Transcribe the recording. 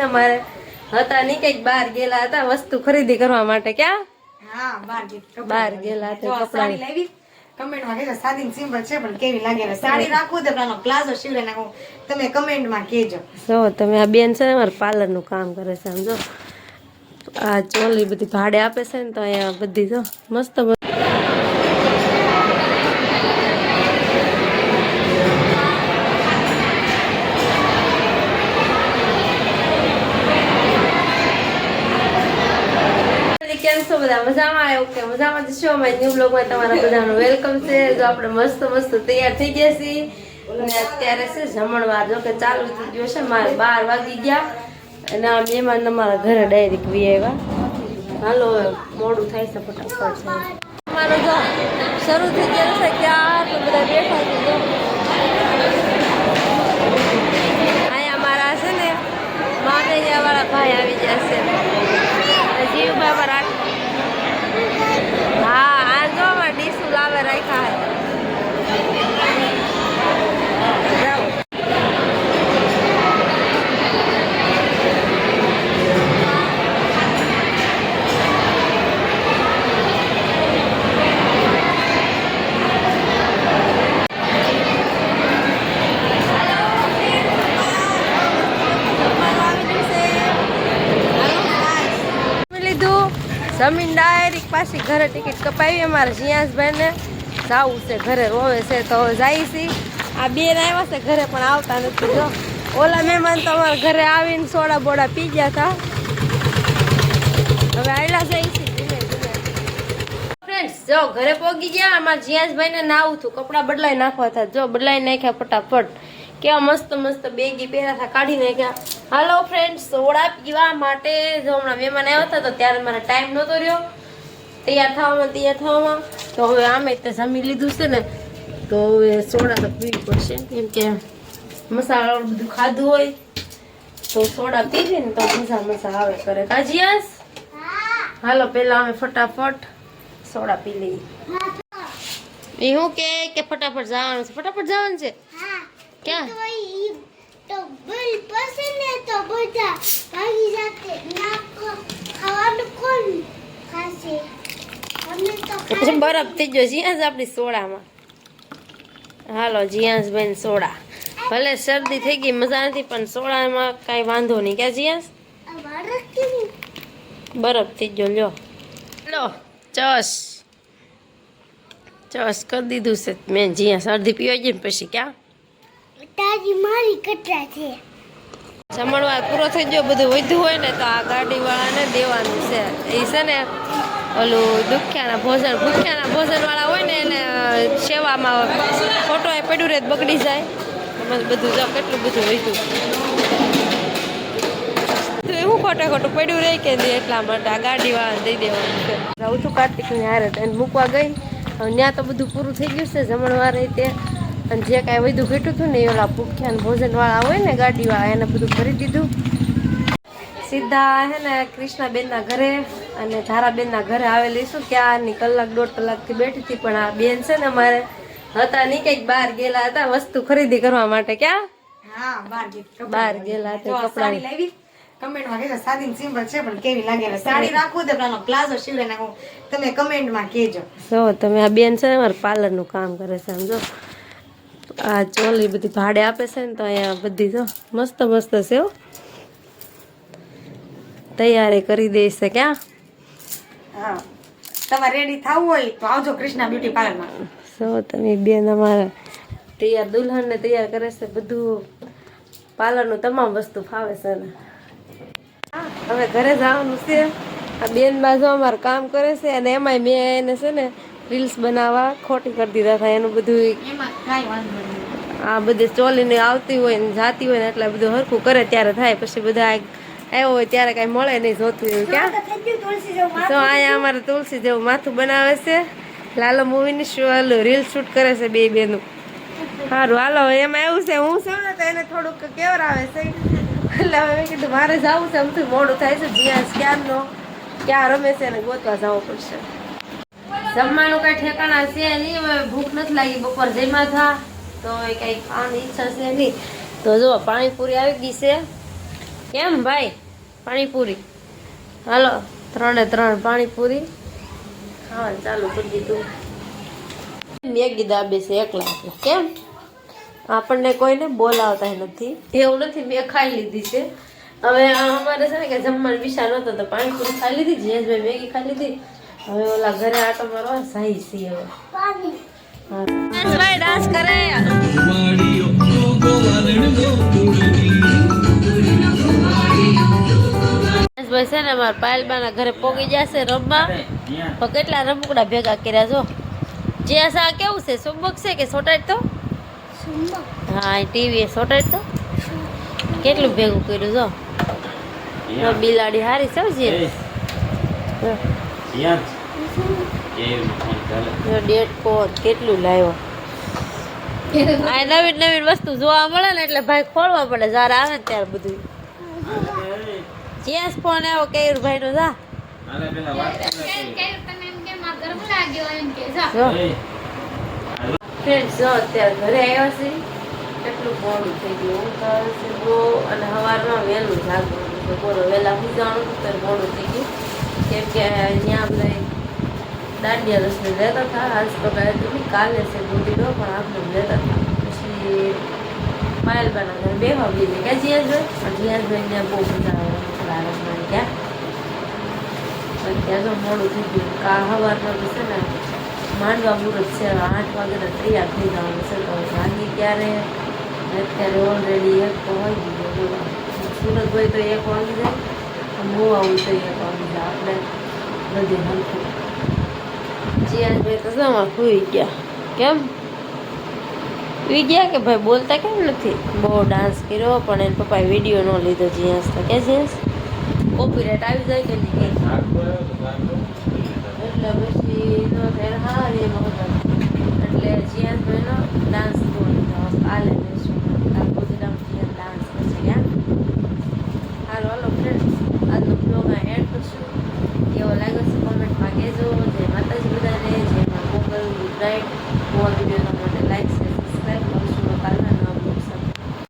ને અમારે હતા નહીં કંઈક બહાર ગયેલા હતા વસ્તુ ખરીદી કરવા માટે. ક્યાં? બહાર ગયેલા હતા કપડાં સાડી કમેન્ટમાં કહેજો સાદી સિમ્પલ છે પણ કેવી લાગે હવે સાડી રાખવું તો પેલાનો પ્લાઝો સીવડે નાખું તમે કમેન્ટમાં કહેજો. જો તમે આ બેન છે અમારે પાર્લરનું કામ કરે છે આમ જો. આ ચોલી બધી ભાડે આપે છે ને તો અહીંયા બધી જો મસ્ત મસ્ત કેમ છો બધા મજામાં? ઓકે મજામાં જ છો? અમારી ન્યુ બ્લોગમાં તમારા બધાનું વેલકમ છે. જો આપણે મસ્ત મસ્ત તૈયાર થઈ ગયા છીએ. અને અત્યારે છે જમણવાર જો કે ચાલુ થઈ ગયો છે. મારે બાર વાગી ગયા. અને આ મહેમાન અમારા ઘરે ડાયરેક્ટ વી આવ્યા. હાલો, મોડું થાય છે ફટાફટ. છે અમારો જો શરૂ થઈ ગયો છે. ક્યાં બધા બેઠા છે જો અહીંયા મારા છે ને મામેરિયા વાળા ભાઈ આવી ગયા છે જીવ બાબા રાખ હા આ જો અમારે ડીસુ લાવે રાખ્યા હે જાઓ જમી લીધું જમીન ડાયરેક્ટ પાછી ઘરે ટિકિટ કપાવી. અમારે જીયાસભાઈને જવું છે, ઘરે રોવે છે તો જાય છે. આ બેન આવ્યા છે, ઘરે પણ આવતા નથી, જો. ઓલા મહેમાન તો અમારા ઘરે આવીને સોડા બોડા પી ગયા હતા. હવે આવેલા છે ફ્રેન્ડ્સ જો ઘરે પહોંચી ગયા, અમારા જીયાસભાઈને નાવું હતું. કપડાં બદલાઈ નાખવા હતા. જો બદલાઈ નાખ્યા ફટાફટ. કેવા મસ્ત મસ્ત બેગી પહેર્યા હતા કાઢી નાખ્યા. હાલો ફ્રેન્ડ્સ સોડા પીવા માટે જો હમણાં મહેમાન આવ્યા હતા તો ત્યારે મારે ટાઈમ નહોતો રહ્યો. તૈયાર થવામાં તૈયાર થવામાં. તો હવે આમે તે જમી લીધું છે ને તો હવે સોડા તો પીવી પડશે. કેમ કે મસાલા બધું ખાધું હોય તો સોડા પીવી ને તો મજા મસા આવે કરે કાજીયાસ હાલો પહેલાં અમે ફટાફટ સોડા પી લઈએ. એ હું કે કે ફટાફટ જવાનું છે? ફટાફટ જવાનું છે? ક્યાં? તો બિલ પસંદ તો બધા ભાગી જાતે. ના ખાવાનું કોણ ખાશે? તો બરફ થઈ ગયો જીયાસ આપણી સોડામાં. હાલો જીયાસ બેન સોડા. ભલે શરદી થઈ ગઈ મજા નથી પણ સોડામાં કાંઈ વાંધો નહીં. ક્યાં જીયાસ બરફ થઈ ગયો લ્યો. લો ચસ. ચસ કરી દીધું છે. મેં જીયાસ અડધી પીવાઈ ગઈ ને પછી ક્યાં? તાજી મારી કટરા છે. જમણવાર પૂરો થઈ ગયો, બધું વધ્યું હોય ને તો આ ગાડીવાળાને દેવાનું છે. એ છે ને ઓલું દુખ્યાના ભોજન, ભૂખ્યાના ભોજનવાળા હોય ને એને સેવામાં ફોટો એ પડ્યું રહે બગડી જાય. એમાં બધું જો કેટલું બધું વધ્યું. એવું ખોટે ખોટું પડ્યું રહે કે એટલા માટે આ ગાડીવાળાને દઈ દેવાનું છે. જાઉં છું કાર્તિકની હારે એને મૂકવા ગઈ. ત્યાં તો બધું પૂરું થઈ ગયું છે જમણવાર તે. અને જે કાંઈ વધુ ઘટ્યું હતું ને એ ઓલા ભૂખ્યા ભોજનવાળા હોય ને ગાડીવાળા એને બધું ભરી દીધું. સીધા હે ને કૃષ્ણાબેનના ઘરે અને ધારાબેનના ઘરે આવેલી છું. ક્યાંની કલાક દોઢ કલાકથી બેઠી હતી પણ આ બેન છે ને અમારે હતા નહીં કંઈક બહાર ગયેલા હતા વસ્તુ ખરીદી કરવા માટે. ક્યાં? બહાર ગયેલા હતા કપડાં. લાવી. કમેન્ટમાં કહેજો સાદી સિમ્પલ છે પણ કેવી લાગે સાડી રાખવું તો પેલાનો પ્લાઝો સીવડે નાખું તમે કમેન્ટમાં કહેજો. જો તમે આ બેન છે ને અમારે પાર્લરનું કામ કરે છે આમ જો આ ચોલી બધી ભાડે આપે છે ને તો અહીંયા બધી જો મસ્ત મસ્ત છે હો. તૈયારી કરી દઈશ છે ક્યાં હા. તમારે રેડી થવું હોય તો આવજો કૃષ્ણા બ્યુટી પાર્લરમાં સો તમે બેન અમારા તૈયાર દુલ્હનને તૈયાર કરે છે બધું પાર્લરનું તમામ વસ્તુ ફાવે છે ને. હા, હવે ઘરે જવાનું છે. આ બેન બાજુ અમારે કામ કરે છે અને એમાંય મેં એને છે ને રીલ્સ બનાવવા ખોટી કરી દીધા હતા એનું બધું એમાં કાંઈ વાંધો નહીં. આ બધી ચોલીને આવતી હોય ને જાતી હોય ને એટલે બધું હરખું કરે ત્યારે થાય. પછી બધા આવ્યો હોય ત્યારે કાંઈ મળે નહીં જોતું એવું ક્યાં? તો અહીંયા અમારે તુલસી જેવું માથું બનાવે છે. લાલો મૂવીની શું રીલ શૂટ કરે છે બે બેનું. સારું હાલો એમાં એવું છે હું છું ને તો એને થોડુંક કેવરાવે છે. એટલે હવે મેં કીધું મારે જવું છે આમથી મોડું થાય છે જ્યાં ક્યારનો ક્યાં રમે છે એને ગોતવા જવું પડશે. જમવાનું કઈ ઠેકાણા છે નહીં હવે ભૂખ નથી લાગી બપોર જમ્યા થા. તો એ કઈ ખાવાની ઈચ્છા છે નહીં. તો જો પાણીપુરી આવી ગઈ છે. કેમ ભાઈ? પાણીપુરી. હાલો, ત્રણે ત્રણ પાણીપુરી. હા ચાલુ કરી દીધું. મેગી દાબે છે એકલા. કેમ? આપણને કોઈને બોલાવતા નથી. એવું નથી, મેં ખાઈ લીધી છે. હવે અમારે છે ને કે જમવાનો વિચાર નહોતો, તો પાણીપુરી ખાઈ લીધી જયેશભાઈ મેગી ખાઈ લીધી. હવે ઓલા ઘરે આટો મારવા સાહી સી હવે. પાણી ડાન્સ કરે છે ને મારા પાયલબાના ઘરે પોગી જશે રમવા. તો કેટલા રમકડા ભેગા કર્યા જો જે આ કેવું છે? સુબક છે કે સોટાડ તો? હા ટીવી સોટાડ તો? કેટલું ભેગું કર્યું જો બિલાડી હારી છે ડેટ કોટ કેટલું લાવ્યો? આ નવીન નવીન વસ્તુ જોવા મળે ને એટલે ભાઈ ખોલવા પડે જ્યારે આવે ને ત્યારે બધું. ચેસ ફોન આવ્યો કેયુરભાઈ નો જા. જો. જો અત્યારે ઘરે આવ્યા છે. કેટલું મોડું થઈ ગયું ઊંઘ આવે છે બહુ અને સવારમાં વહેલું જાગવાનું બોલો વહેલા હું જાણું ત્યારે મોડું થઈ ગયું. કેમ કે અહીંયા આપણે દાંડિયા રસને લેતા હતા આજ તો કાંઈ હતું નહીં કાલે છે બુદ્ધિનો પણ આપણે લેતા હતા પછી પાયલબાના ઘરે બેહવા બીજે કે જીયાસભાઈ પણ જીયાસભાઈને બહુ મજા આવે રમકડા રમવાની ક્યાં અત્યારે તો મોડું થઈ ગયું કા સવારમાં તો છે ને માંડવા મુહૂર્ત છે આઠ વાગ્યાના તૈયાર થઈ જવાનું છે તો ભાગી ક્યારે અત્યારે ઓલરેડી એક તો હોય ગયું બોલો સુરત હોય તો એક વાગી જાય મોવા હોય તો એક વાગી જાય આપણે બધે હલકું જીયાસભાઈ તો શામાં સુઈ ગયા? કેમ? સુઈ ગયા કે ભાઈ બોલતા કેમ નથી? બહુ ડાન્સ કર્યો પણ એને પપ્પાએ વીડિયો ન લીધો જીયાસ તો કે જીયાસ કોપીરાઇટ આવી જાય કે નહીં? એટલે પછી નો ફેર હા એટલે જીયાસભાઈનો ડાન્સ બહુ લીધો કાલે